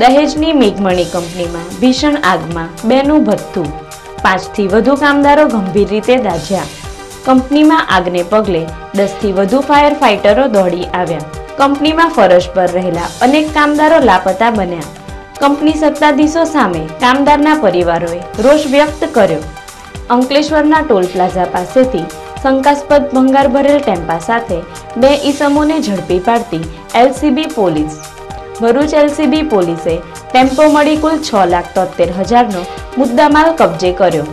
દહેજની મેઘમણી કંપનીમાં ભીષણ આગમાં, બેનું ભથ્થું. પાંચથી વધુ કામદારો ગંભીર રીતે દાઝ્યા. કંપનીમાં આગને પગલે દસથી વધુ ફાયર ફાઇટરો દોડી આવ્યા. કંપનીમાં ફરજ પર રહેલા અનેક કામદારો લાપતા બન્યા. કંપની સત્તાધીશો સામે કામદારના પરિવારોએ રોષ વ્યક્ત કર્યો. અંકલેશ્વરના ટોલ પ્લાઝા પાસેથી શંકાસ્પદ ભંગાર ભરેલ ટેમ્પા સાથે બે ઈસમોને ઝડપી પાડતી એલસીબી પોલીસ ભરૂચ એલસીબી પોલીસે ટેમ્પો મળી કુલ છ લાખ તોતેર હજારનો મુદ્દામાલ કબજે કર્યો.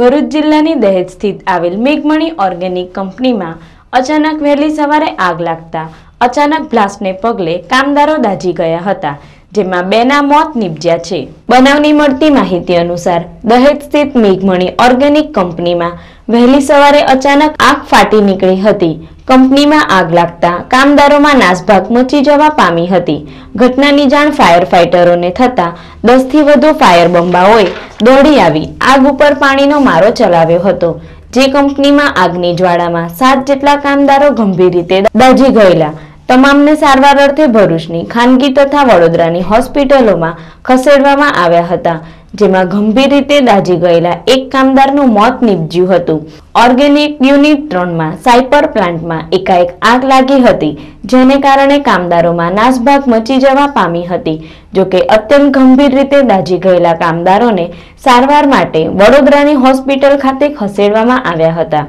ભરૂચ જિલ્લાની દહેજ સ્થિત આવેલ મેઘમણી ઓર્ગેનિક કંપનીમાં અચાનક વહેલી સવારે આગ લાગતા અચાનક બ્લાસ્ટને પગલે કામદારો દાઝી ગયા હતા. જેમાં બેના મોત નીપજ્યા છે. બનાવની મળતી માહિતી અનુસાર દહેજ સ્થિત મેઘમણી ઓર્ગેનિક કંપનીમાં વહેલી સવારે અચાનક આગ ફાટી નીકળી હતી. કંપનીમાં આગ લાગતા કામદારોમાં નાસભાગ મચી જવા પામી હતી. ઘટનાની જાણ ફાયર ફાઇટરોને થતા દસથી વધુ ફાયર બંબાઓએ દોડી આવી. આગ ઉપર પાણીનો મારો ચલાવ્યો હતો, જે કંપનીમાં આગની જ્વાળામાં સાત જેટલા કામદારો ગંભીર રીતે દાજી ગયેલા. તમામને સારવાર અર્થે ભરૂચની ખાનગી તથા વડોદરાની હોસ્પિટલોમાં ખસેડવામાં આવ્યા હતા, જેમાં ગંભીર રીતે દાઝી ગયેલા એક કામદારનું મોત નીપજ્યું હતું. ઓર્ગેનિક યુનિટ ત્રણમાં, સાયપર પ્લાન્ટમાં એકાએક આગ લાગી હતી, જેને કારણે કામદારોમાં નાસભાગ મચી જવા પામી હતી. જોકે અત્યંત ગંભીર રીતે દાઝી ગયેલા કામદારોને સારવાર માટે વડોદરાની હોસ્પિટલ ખાતે ખસેડવામાં આવ્યા હતા.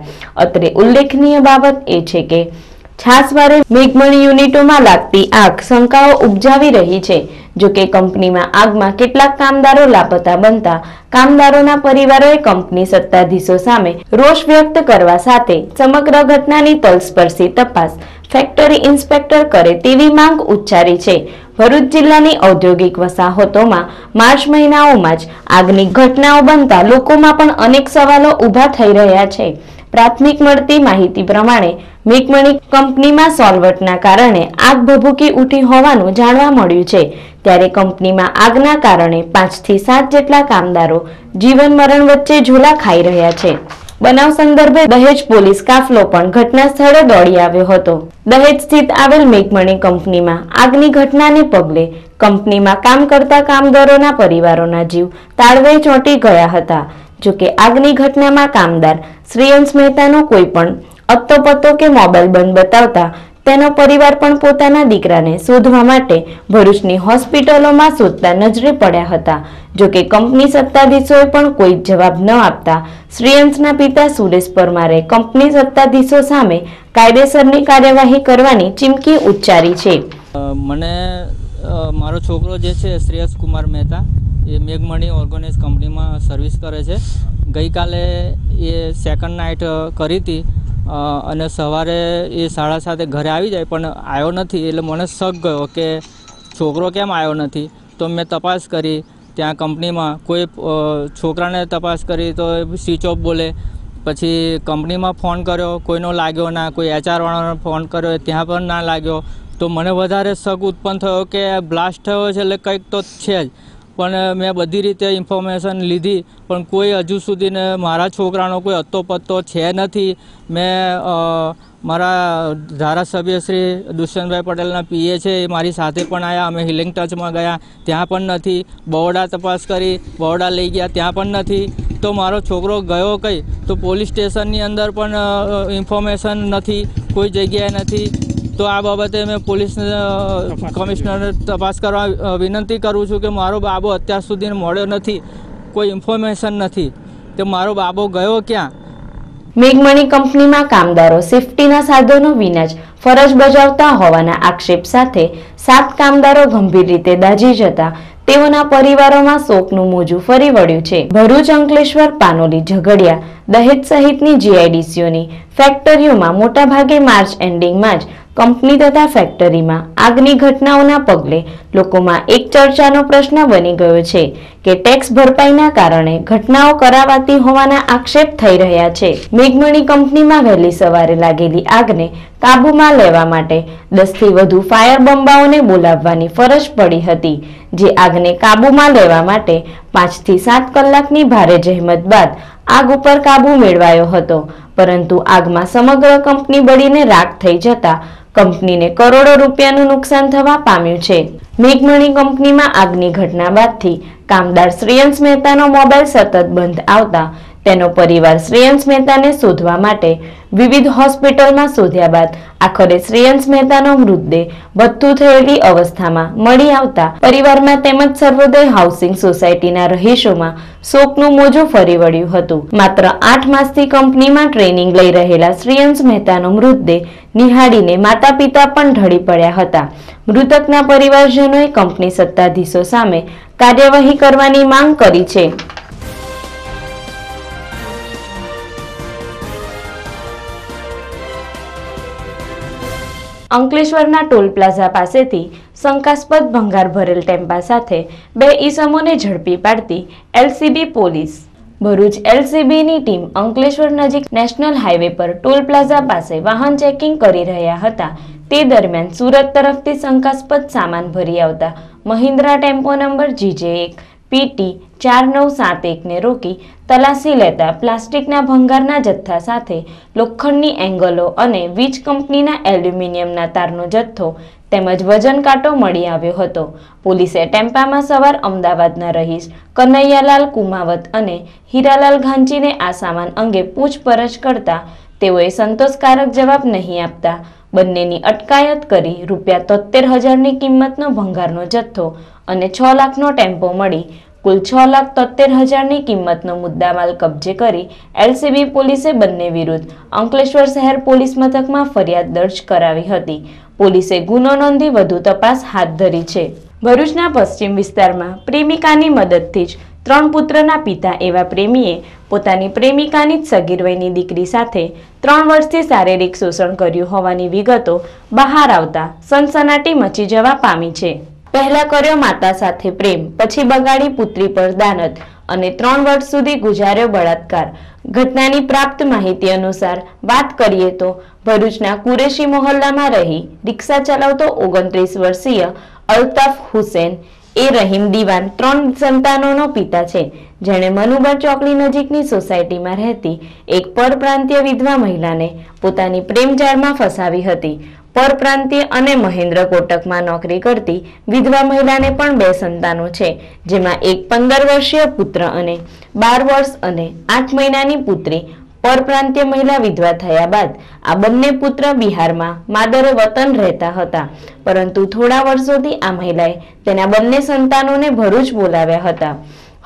અત્રે ઉલ્લેખનીય બાબત એ છે કે છાસવારે મેઘમણી યુનિટોમાં લાગતી આગ શંકાઓ ઉપજાવી રહી છે. જોકે કંપનીમાં આગમાં કેટલાક કામદારો લાપતા બનતા કામદારોના પરિવારોએ કંપની સત્તાધીશો સામે રોષ વ્યક્ત કરવા સાથે સમગ્ર ઘટનાની તલસ્પર્શી તપાસ ફેક્ટરી ઇન્સ્પેક્ટર કરે તેવી માંગ ઉચ્ચારી છે. ભરૂચ જિલ્લાની ઔદ્યોગિક વસાહતોમાં માર્ચ મહિનાઓમાં જ આગની ઘટનાઓ બનતા લોકોમાં પણ અનેક સવાલો ઊભા થઈ રહ્યા છે. પ્રાથમિક મળતી માહિતી પ્રમાણે મિકમણી કંપનીમાં સોલ્વટના કારણે આગ ભભૂકી ઉઠી હોવાનું જાણવા મળ્યું છે. ત્યારે કંપનીમાં આગના કારણે પાંચથી સાત જેટલા કામદારો જીવન મરણ વચ્ચે ઝોલા ખાઈ રહ્યા છે. બનાવ સંદર્ભે દહેજ પોલીસ કાફલો પણ ઘટના સ્થળે દોડી આવ્યો હતો. દહેજ સ્થિત આવેલ મેકમણી કંપનીમાં આગની ઘટનાને પગલે કંપનીમાં કામ કરતા કામદારોના પરિવારોના જીવ તાળવે ચોંટી ગયા હતા. જોકે આગની ઘટનામાં કામદાર શ્રેયંશ મહેતાનો કોઈ પણ અત્તોપત્તો કે મોબાઈલ બંધ બતાવતા તેનો પરિવાર પણ પોતાના દીકરાને શોધવા માટે ભરૂચની હોસ્પિટલોમાં શોધતા નજરે પડ્યા હતા. જોકે કંપની સત્તાધીશોએ પણ કોઈ જવાબ ન આપતા શ્રેયંશના પિતા સુરેશ પરમારે કંપની સત્તાધીશો સામે કાયદેસરની કાર્યવાહી કરવાની ચીમકી ઉચ્ચારી છે. મને મારો છોકરો જે છે, શ્રેયસ કુમાર મહેતા એ મેઘમણી ઓર્ગોનાઇઝ કંપનીમાં સર્વિસ કરે છે. ગઈકાલે એ સેકન્ડ નાઇટ કરી હતી. અને સવારે એ સાડા સાતે ઘરે આવી જાય પણ આવ્યો નથી એટલે મને શક ગયો કે છોકરો કેમ આવ્યો નથી? તો મેં તપાસ કરી. ત્યાં કંપનીમાં કોઈ છોકરાને તપાસ કરી તો સ્વિચ ઓફ બોલે. પછી કંપનીમાં ફોન કર્યો. કોઈનો લાગ્યો ના. કોઈ એચઆરવાળાનો ફોન કર્યો. ત્યાં પણ ના લાગ્યો. તો મને વધારે શક ઉત્પન્ન થયો કે બ્લાસ્ટ થયો છે એટલે કંઈક તો છે જ. પણ મેં બધી રીતે ઇન્ફોર્મેશન લીધી, પણ કોઈ હજુ સુધીને મારા છોકરાનો કોઈ અત્તો પત્તો છે નથી. મેં મારા ધારાસભ્ય શ્રી દુષ્યંતભાઈ પટેલના પીએ છે એ મારી સાથે પણ આવ્યા અમે હિલિંગ ટચમાં ગયા, ત્યાં પણ નથી. બરોડા તપાસ કરી, બરોડા લઈ ગયા, ત્યાં પણ નથી. તો મારો છોકરો ગયો કઈ? તો પોલીસ સ્ટેશનની અંદર પણ ઇન્ફોર્મેશન નથી, કોઈ જગ્યાએ નથી. તો આ બાબતે મેં પોલીસ કમિશનરને તપાસ કરવા વિનંતી કરું છું કે મારો બાબો અત્યાર સુધી મળ્યો નથી કોઈ ઇન્ફોર્મેશન નથી તો મારો બાબો ગયો ક્યાં? મેઘમણી કંપનીમાં કામદારો સેફટીના સાધનો વિના જ ફરજ બજાવતા હોવાના આક્ષેપ સાથે સાત કામદારો ગંભીર રીતે દાઝી જતા તેઓના પરિવારોમાં શોકનું મોજું ફરી વળ્યું છે. ભરૂચ અંકલેશ્વર પાનોલી ઝઘડિયા દહેજ સહિતની જીઆઈડીસીઓની ફેક્ટરીઓમાં મોટાભાગે માર્ચ એન્ડિંગમાં જ કંપની તથા ફેક્ટરીમાં. આગની ઘટનાઓના પગલે લોકોમાં એક ચર્ચાનો પ્રશ્ન બની ગયો છે કે ટેક્સ ભરપાઈના કારણે ઘટનાઓ કરાવાતી હોવાના આક્ષેપ થઈ રહ્યા છે. મેઘમણી કંપનીમાં વહેલી સવારે લાગેલી આગને કાબૂમાં લેવા માટે દસથી વધુ ફાયર બંબાઓને બોલાવવાની ફરજ પડી હતી, જે આગને કાબૂમાં લેવા માટે પાંચથી સાત કલાકની ભારે જહેમત બાદ આગ ઉપર કાબુ મેળવાયો હતો. પરંતુ આગમાં સમગ્ર કંપની બળીને રાખ થઈ જતા કંપનીને કરોડો રૂપિયાનું નુકસાન થવા પામ્યું છે. મેઘમણી કંપનીમાં આગની ઘટના બાદથી કામદાર શ્રીયંશ મહેતાનો મોબાઈલ સતત બંધ આવતા તેનો પરિવાર શ્રેયંશ મહેતાને શોધવા માટે વિવિધ હોસ્પિટલમાં શોધ્યા બાદ આખરે શ્રેયંશ મહેતાનો મૃતદેહ ભથ્થું થયેલી અવસ્થામાં મળી આવતા પરિવારમાં તેમજ સર્વોદય હાઉસિંગ સોસાયટીના રહીશોમાં શોકનું મોજું ફરી વળ્યું હતું. માત્ર આઠ માસથી કંપનીમાં ટ્રેનિંગ લઈ રહેલા શ્રેયંશ મહેતાનો મૃતદેહ નિહાળીને માતા પિતા પણ ઢળી પડ્યા હતા. મૃતકના પરિવારજનોએ કંપની સત્તાધીશો સામે કાર્યવાહી કરવાની માંગ કરી છે. અંકલેશ્વરના ટોલ પ્લાઝા પાસેથી શંકાસ્પદ ભંગાર ભરેલ ટેમ્પા સાથે બે ઈસમોને ઝડપી પાડતી એલસીબી પોલીસ. ભરૂચ એલસીબીની ટીમ અંકલેશ્વર નજીક નેશનલ હાઈવે પર ટોલ પ્લાઝા પાસે વાહન ચેકિંગ કરી રહ્યા હતા. તે દરમિયાન સુરત તરફથી શંકાસ્પદ સામાન ભરી આવતા મહિન્દ્રા ટેમ્પો નંબર જીજે એક પીટી ચાર નવ સાત એકને રોકી તલાશી લેતા પ્લાસ્ટિકના ભંગારના જથ્થા સાથે લોખંડની એંગલો અને વીજ કંપનીના એલ્યુમિનિયમના તારનો જથ્થો તેમજ વજન કાંટો મળી આવ્યો હતો. પોલીસે ટેમ્પામાં સવાર અમદાવાદના રહીશ કનૈયાલાલ કુમાવત અને હીરાલાલ ઘાંચીને આ સામાન અંગે પૂછપરછ કરતા તેઓએ સંતોષકારક જવાબ નહીં આપતા બંનેની અટકાયત કરી રૂપિયા તોતેર હજારની કિંમતનો ભંગારનો જથ્થો અને છ લાખનો ટેમ્પો મળી. કુલ છ લાખ તોતેર હજારની કિંમતનો મુદ્દામાલ કબજે કરી એલસીબી પોલીસે બંને વિરુદ્ધ અંકલેશ્વર શહેર પોલીસ મથકમાં ફરિયાદ દર્જ કરાવી હતી. પોલીસે ગુનો નોંધી વધુ તપાસ હાથ ધરી છે. ભરૂચના પશ્ચિમ વિસ્તારમાં પ્રેમિકાની મદદથી જ ત્રણ પુત્રના પિતા એવા પ્રેમીએ પોતાની પ્રેમિકાની જ સગીર વયની દીકરી સાથે ત્રણ વર્ષથી શારીરિક શોષણ કર્યું હોવાની વિગતો બહાર આવતા સનસનાટી મચી જવા પામી છે. પહેલા કર્યો માતા સાથે પ્રેમ, પછી બગાડી પુત્રી પર દાનત અને ત્રણ વર્ષ સુધી ગુજાર્યો બળાત્કાર. ઘટનાની પ્રાપ્ત માહિતી અનુસાર વાત કરીએ તો ભરૂચના કુરેશી મોહલ્લામાં રહી રિક્ષા ચલાવતો ઓગણત્રીસ વર્ષીય અલ્તાફ હુસેન એ રહીમ દિવાન ત્રણ સંતાનોનો પિતા છે. જેણે મનુબર ચોકડી નજીકની સોસાયટીમાં રહેતી એક પરપ્રાંતીય વિધવા મહિલાને પોતાની પ્રેમજાળમાં ફસાવી હતી. પરપ્રાંતીય અને મહેન્દ્ર કોટકમાં નોકરી કરતી વિધવા મહિલાને પણ બે સંતાનો છે, જેમાં એક પંદર વર્ષીય પુત્ર અને બાર વર્ષ અને આઠ મહિનાની પુત્રી પરપ્રાંતીય મહિલા વિધવા થયા બાદ આ બંને પુત્ર બિહારમાં માદરે વતન રહેતા હતા. પરંતુ થોડા વર્ષોથી આ મહિલાએ તેના બંને સંતાનોને ભરૂચ બોલાવ્યા હતા.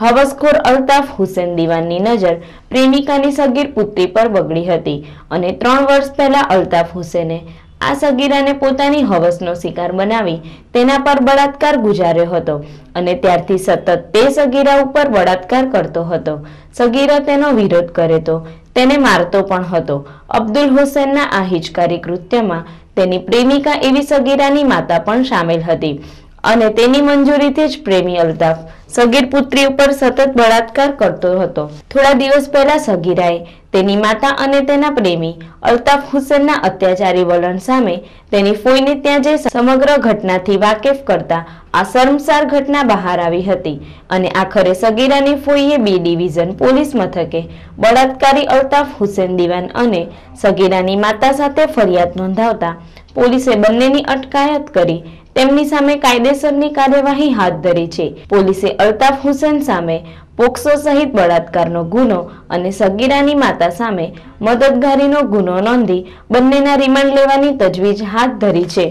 હવસખોર અલ્તાફ હુસેન દિવાનની નજર પ્રેમિકાની સગીર પુત્રી પર બગડી હતી અને ત્રણ વર્ષ પહેલા અલ્તાફ હુસેને આ સગીરાને પોતાની હવસનો શિકાર બનાવી તેના પર બળાત્કાર ગુજાર્યો હતો અને ત્યારથી સતત તે સગીરા ઉપર બળાત્કાર કરતો હતો. સગીરા તેનો વિરોધ કરે તો તેને મારતો પણ હતો. અબ્દુલ હુસેનના આ હિચકારી કૃત્યમાં તેની પ્રેમિકા એવી સગીરાની માતા પણ સામેલ હતી અને તેની મંજૂરીથી જ પ્રેમી અલ્તાફ સગીર પુત્રી ઉપર સતત બળાત્કાર કરતો હતો. થોડા દિવસ પહેલા સગીરાએ તેની માતા અને તેના પ્રેમી અલ્તાફ હુસેનના અત્યાચારી વલણ સામે તેની ફોઈને ત્યાં જઈ સમગ્ર ઘટનાથી વાકેફ કરતા આ શર્મસાર ઘટના બહાર આવી હતી અને આખરે સગીરાની ફોઈએ બી ડિવિઝન પોલીસ મથકે બળાત્કારી અલ્તાફ હુસેન દિવાન અને સગીરાની માતા સાથે ફરિયાદ નોંધાવતા પોલીસે બંનેની અટકાયત કરી તેમની સામે કાયદેસરની કાર્યવાહી હાથ ધરી છે. પોલીસે અલ્તાફ હુસેન સામે પોક્સો સહિત બળાત્કારનો ગુનો અને સગીરાની માતા સામે મદદગારીનો ગુનો નોંધી બંનેના રિમાન્ડ લેવાની તજવીજ હાથ ધરી છે.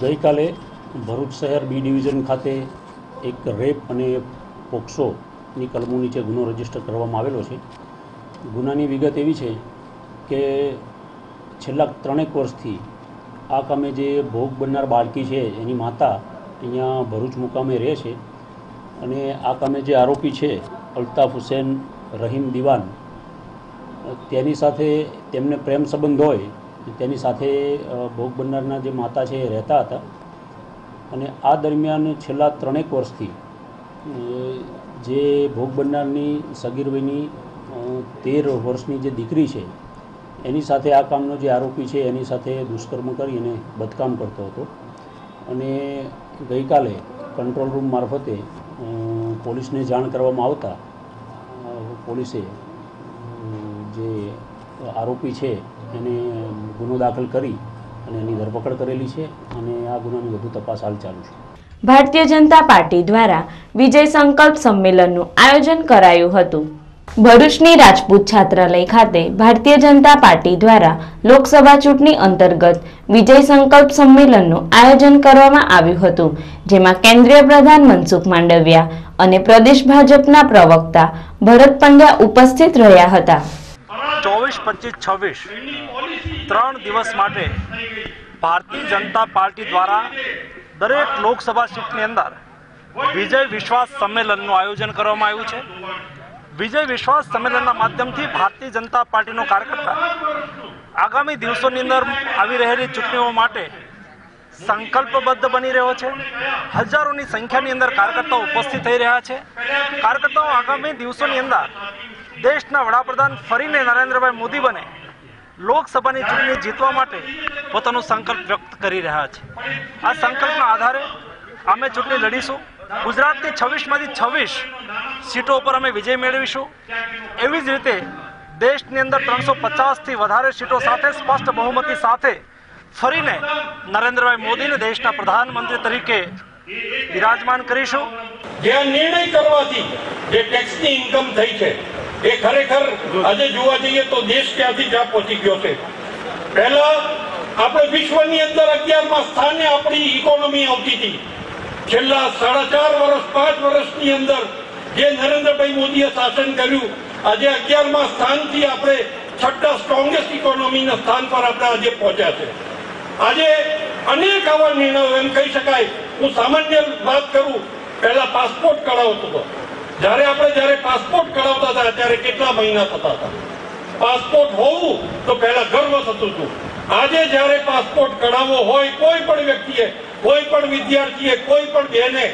ગઈકાલે ભરૂચ શહેર બી ડિવિઝન ખાતે એક રેપ અને પોક્સોની કલમો નીચે ગુનો રજિસ્ટર કરવામાં આવેલો છે. ગુનાની વિગત એવી છે કે છેલ્લા ત્રણેક વર્ષથી આ કામે જે ભોગ બનનાર બાળકી છે, એની માતા અહીંયા ભરૂચ મુકામે રહે છે અને આ કામે જે આરોપી છે, અલ્તાફ હુસેન રહીમ દિવાન, તેની સાથે તેમને પ્રેમ સંબંધ હોય, તેની સાથે ભોગ બનનારના જે માતા છે એ રહેતા હતા. અને આ દરમિયાન છેલ્લા ત્રણેક વર્ષથી જે ભોગ બનનારની સગીર તેર વર્ષની જે દીકરી છે એની સાથે આ કામનો જે આરોપી છે, એની સાથે દુષ્કર્મ કરી અને બદકામ કરતો હતો. અને ગઈકાલે કંટ્રોલ રૂમ મારફતે પોલીસને જાણ કરવામાં આવતા પોલીસે જે આરોપી છે, એને ગુનો દાખલ કરી અને એની ધરપકડ કરેલી છે અને આ ગુનાની વધુ તપાસ હાલ ચાલુ છે. ભારતીય જનતા પાર્ટી દ્વારા વિજય સંકલ્પ સંમેલનનું આયોજન કરાયું હતું. ભરૂચની રાજપૂત છાત્રાલય ખાતે ભારતીય જનતા પાર્ટી દ્વારા લોકસભા ચૂંટણી અંતર્ગત વિજય સંકલ્પ સંમેલનનું આયોજન કરવામાં આવ્યું હતું, જેમાં કેન્દ્રીય પ્રધાન મનસુખ માંડવિયા અને પ્રદેશ ભાજપના પ્રવક્તા ભરત પંડ્યા ઉપસ્થિત રહ્યા હતા. ચોવીસ, પચીસ, છવ્વીસ ત્રણ દિવસ માટે ભારતીય જનતા પાર્ટી દ્વારા દરેક લોકસભા સીટની અંદર વિજય વિશ્વાસ સંમેલનનું આયોજન કરવામાં આવ્યું છે. વિજય વિશ્વાસ સંમેલનના માધ્યમથી ભારતીય જનતા પાર્ટીનો કાર્યકર્તા આગામી દિવસોની અંદર આવી રહેલી ચૂંટણીઓ માટે સંકલ્પબદ્ધ બની રહ્યો છે. હજારોની સંખ્યાની અંદર કાર્યકર્તાઓ ઉપસ્થિત થઈ રહ્યા છે. કાર્યકર્તાઓ આગામી દિવસોની અંદર દેશના વડાપ્રધાન ફરીને નરેન્દ્રભાઈ મોદી બને લોકસભાની ચૂંટણી જીતવા માટે પોતાનો સંકલ્પ વ્યક્ત કરી રહ્યા છે. આ સંકલ્પના આધારે અમે ચૂંટણી લડીશું. ગુજરાતની છવ્વીસમાંથી છવ્વીસ સીટો ઉપર અમે વિજય મેળવીશું. એવી જ રીતે દેશની અંદર ત્રણસો પચાસથી વધારે સીટો સાથે સ્પષ્ટ બહુમતી સાથે ફરીને નરેન્દ્રભાઈ મોદીને દેશના પ્રધાનમંત્રી તરીકે વિરાજમાન કરીશું. જે નિર્ણય કરવાથી જે ટેક્સની ઇન્કમ થઈ છે, એ ખરેખર આજે જોવા જઈએ તો દેશ ક્યાંથી જ્યાં પહોંચી ગયો છે? પહેલા આપણે વિશ્વની અંદર અગિયારમાં સ્થાને આપણી ઇકોનોમી આવતી હતી. છેલ્લા સાડા ચાર વર્ષ, પાંચ વર્ષની અંદર જે નરેન્દ્રભાઈ મોદીએ શાસન કર્યું, આજે અગિયારમાં સ્થાનથી આપણે છઠ્ઠા સ્ટ્રોંગેસ્ટ ઇકોનોમીના સ્થાન પર આપણે આજે પહોંચ્યા છે. આજે અનેક આવા નિર્ણયો એમ કહી શકાય, હું સામાન્ય વાત કરું, પહેલા પાસપોર્ટ કઢાવતો હતો. જ્યારે આપણે જ્યારે પાસપોર્ટ કઢાવતા હતા, ત્યારે કેટલા મહિના થતા હતા? પાસપોર્ટ હોવું તો પહેલા ગર્વ થતું હતું. આજે જ્યારે પાસપોર્ટ કઢાવવો હોય, કોઈ પણ વ્યક્તિએ, કોઈ પણ વિદ્યાર્થીએ, કોઈ પણ બહેને,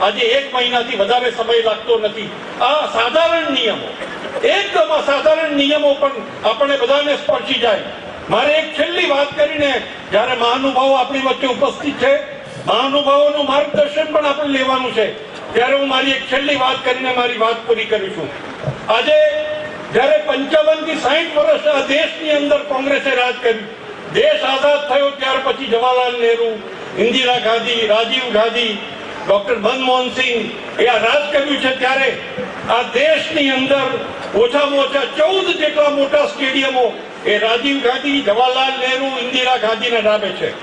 આજે એક મહિનાથી વધારે સમય લાગતો નથી. આ સાધારણ નિયમો, એકદમ અસાધારણ નિયમો પણ આપણે બધાને સ્પર્શી જાય. મારે એક છેલ્લી વાત કરીને, જ્યારે મહાનુભાવો આપણી વચ્ચે ઉપસ્થિત છે, મહાનુભાવોનું માર્ગદર્શન પણ આપણે લેવાનું છે, ત્યારે હું મારી એક છેલ્લી વાત કરીને મારી વાત પૂરી કરીશું આજે જ્યારે પંચાવનથી સાહીઠ વર્ષ આ દેશની અંદર કોંગ્રેસે રાજ કર્યું દેશ આઝાદ થયો ત્યાર પછી જવાહરલાલ નહેરુ, ઇન્દિરા ગાંધી, રાજીવ ગાંધી, ડોક્ટર મનમોહન સિંહ એ આ રાજ કર્યું છે ત્યારે આ દેશની અંદર ઓછામાં ઓછા ચૌદ જેટલા મોટા સ્ટેડિયમો એ રાજીવ ગાંધી, જવાહરલાલ નહેરુ, ઇન્દિરા ગાંધીના નામે છે.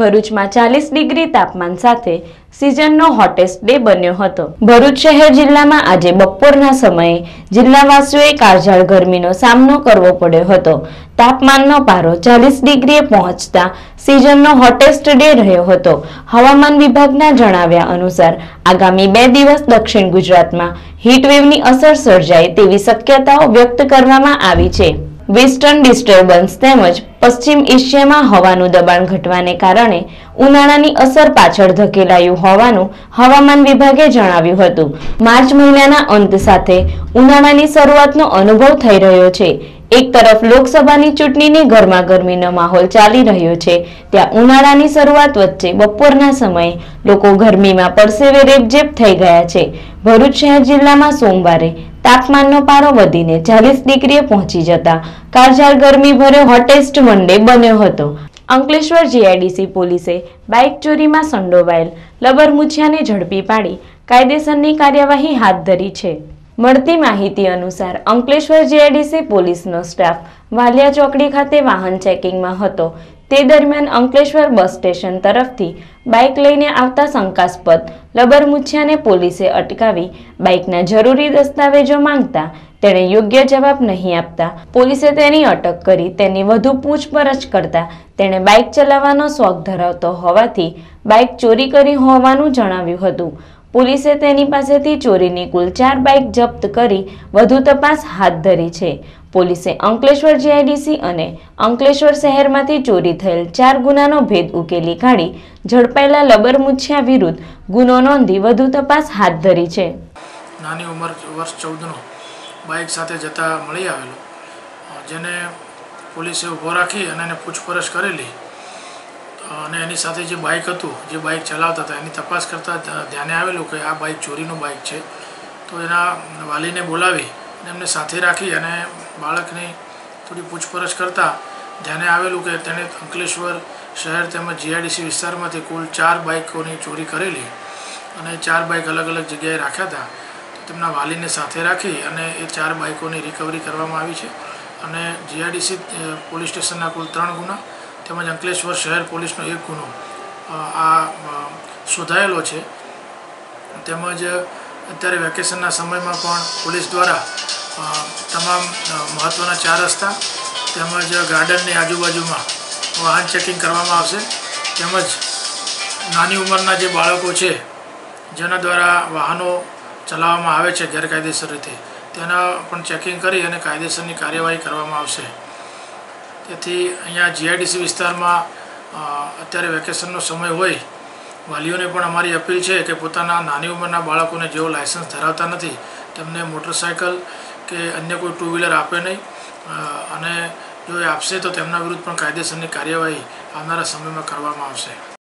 ભરૂચમાં ચાલીસ ડિગ્રી તાપમાન સાથે સિઝનનો હોટેસ્ટ ડે બન્યો હતો. ભરૂચ શહેર જિલ્લામાં આજે બપોરના સમયે જિલ્લાવાસીઓએ કાળઝાળ ગરમીનો સામનો કરવો પડ્યો હતો. તાપમાનનો પારો ચાલીસ ડિગ્રીએ પહોંચતા સિઝનનો હોટેસ્ટ ડે રહ્યો હતો. હવામાન વિભાગના જણાવ્યા અનુસાર, આગામી બે દિવસ દક્ષિણ ગુજરાતમાં હીટવેવની અસર સર્જાય તેવી શક્યતાઓ વ્યક્ત કરવામાં આવી છે. વેસ્ટર્ન ડિસ્ટર્બન્સ તેમજ પશ્ચિમ એશિયામાં હવાનું દબાણ ઘટવાને કારણે ઉનાળાની અસર પાછળ ધકેલાયું હોવાનું હવામાન વિભાગે જણાવ્યું હતું. માર્ચ મહિનાના અંત સાથે ઉનાળાની શરૂઆતનો અનુભવ થઈ રહ્યો છે. એક તરફ લોકસભાની ચૂંટણીની ગરમાગરમીનો માહોલ ચાલી રહ્યો છે. ત્યાં ઉનાળાની શરૂઆત વચ્ચે બપોરના સમયે લોકો ગરમીમાં પરસેવે રેબઝેબ થઈ ગયા છે. ભરૂચ શહેર જિલ્લામાં સોમવારે તાપમાનનો પારો વધીને ચાલીસ ડિગ્રીએ પહોંચી જતા કાળઝાળ ગરમી ભર્યો હોટેસ્ટ વનડે બન્યો હતો. અંકલેશ્વર જીઆઈડીસી પોલીસે બાઇક ચોરીમાં સંડોવાયેલ લબર મુછિયાને ઝડપી પાડી કાયદેસરની કાર્યવાહી હાથ ધરી છે. મળતી માહિતી અનુસાર અંકલેશ્વર જીઆઈડીસી પોલીસનો સ્ટાફ વાલિયા ચોકડી ખાતે વાહન ચેકિંગમાં હતો. તે દરમિયાન અંકલેશ્વર બસ સ્ટેશન તરફથી બાઇક લઈને આવતા શંકાસ્પદ લબરમુછિયાને પોલીસે અટકાવી બાઇકના જરૂરી દસ્તાવેજો માંગતા તેણે યોગ્ય જવાબ નહીં આપતા. પોલીસે તેની અટક કરી તેની વધુ પૂછપરછ કરતા તેણે બાઇક ચલાવવાનો શોખ ધરાવતો હોવાથી બાઇક ચોરી કરી હોવાનું જણાવ્યું હતું. પોલીસે તેની પાસેથી ચોરીની કુલ ચાર બાઇક જપ્ત કરી વધુ તપાસ હાથ ધરી છે. પોલીસે અંકલેશ્વર જીઆઈડીસી અને અંકલેશ્વર શહેરમાંથી ચોરી થયેલ ચાર ગુનાનો ભેદ ઉકેલી કાઢી ઝડપાયેલા લબર મુછિયા વિરુદ્ધ ગુનો નોંધી વધુ તપાસ હાથ ધરી છે. નાની ઉંમર વર્ષ ચૌદનો બાઇક સાથે જતા મળી આવેલો, જેને પોલીસે ઊભો રાખી અને એને પૂછપરછ કરેલી. અને એની સાથે જે બાઇક હતું, જે બાઇક ચલાવતા હતા, એની તપાસ કરતાં ધ્યાને આવેલું કે આ બાઇક ચોરીનું બાઇક છે. તો એના વાલીને બોલાવી એમને સાથે રાખી અને બાળકની થોડી પૂછપરછ કરતાં ધ્યાને આવેલું કે તેણે અંકલેશ્વર શહેર તેમજ જીઆઈડીસી વિસ્તારમાંથી કુલ ચાર બાઇકોની ચોરી કરેલી અને ચાર બાઇક અલગ અલગ જગ્યાએ રાખ્યા હતા. તેમના વાલીને સાથે રાખી અને એ ચાર બાઇકોની રિકવરી કરવામાં આવી છે. અને જીઆઈડીસી પોલીસ સ્ટેશનના કુલ ત્રણ ગુના તેમજ અંકલેશ્વર શહેર પોલીસનો એક ગુનો આ શોધાયેલો છે. તેમજ અત્યારે વેકેશનના સમયમાં પણ પોલીસ દ્વારા તમામ મહત્ત્વના ચાર રસ્તા તેમજ ગાર્ડનની આજુબાજુમાં વાહન ચેકિંગ કરવામાં આવશે તેમજ નાની ઉંમરના જે બાળકો છે, જેના દ્વારા વાહનો ચલાવવામાં આવે છે ગેરકાયદેસર રીતે, તેના પણ ચેકિંગ કરી અને કાયદેસરની કાર્યવાહી કરવામાં આવશે. તેથી અહીંયા જીઆઈડીસી વિસ્તારમાં અત્યારે વેકેશનનો સમય હોય, વાલીઓને પણ અમારી અપીલ છે કે પોતાના નાની ઉંમરના બાળકોને જેઓ લાયસન્સ ધરાવતા નથી, તેમને મોટરસાયકલ કે અન્ય કોઈ ટુ વ્હીલર આપે નહીં. અને જો એ આપશે તો તેમના વિરુદ્ધ પણ કાયદેસરની કાર્યવાહી આવનારા સમયમાં કરવામાં આવશે.